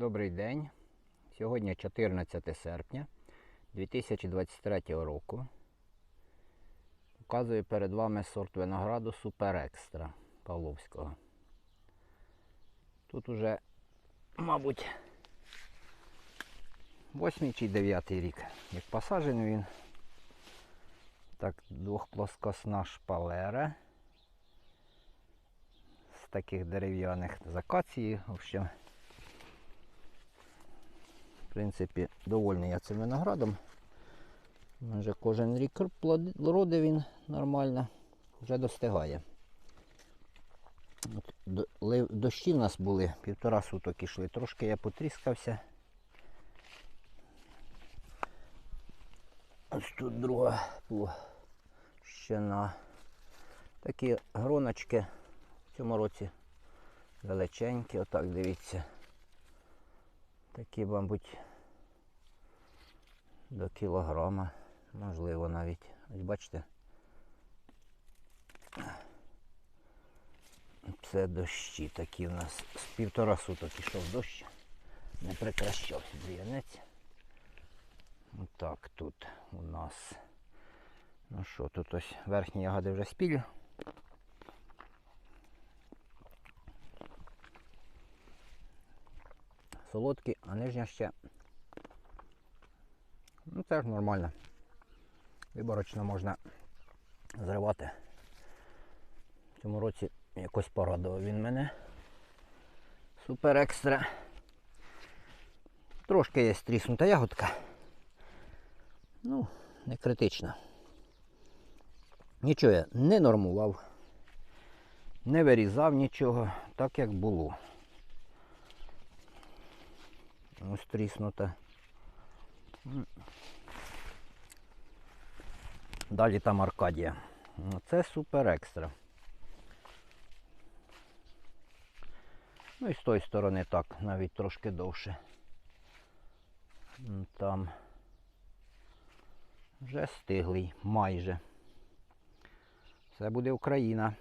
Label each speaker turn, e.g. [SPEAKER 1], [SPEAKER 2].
[SPEAKER 1] Добрий день. Сьогодні 14 серпня 2023 року. Показую перед вами сорт винограду Супер Екстра Павловського. Тут уже, мабуть, 8 чи 9 рік. Як посаджений він. Так, двохплоскосна шпалера. З таких дерев'яних з акації. В общем, в принципі, довольний я цим виноградом. Вже кожен рік родить він нормально, вже достигає. От, Дощі в нас були, півтора суток ішли. Трошки я потріскався. Ось тут друга площина. Такі гроночки в цьому році величенькі, отак дивіться. Такі, мабуть, до кілограма, можливо навіть. Ось бачите. Це дощі такі у нас. З півтора суток ішов дощ. Не прекращався двірнець. Отак тут у нас. Ну що, тут ось верхні ягоди вже спілі. Солодкі, а нижня ще. Ну це ж нормально. Виборочно можна зривати. В цьому році якось порадував він мене. Супер екстра. Трошки є стріснута ягодка. Ну, не критично. Нічого я не нормував, не вирізав нічого, так як було. Ось тріснута. Далі там Аркадія. Ну, Це супер екстра. Ну і з тої сторони так, навіть трошки довше. Там вже стиглий, майже. Це буде Україна.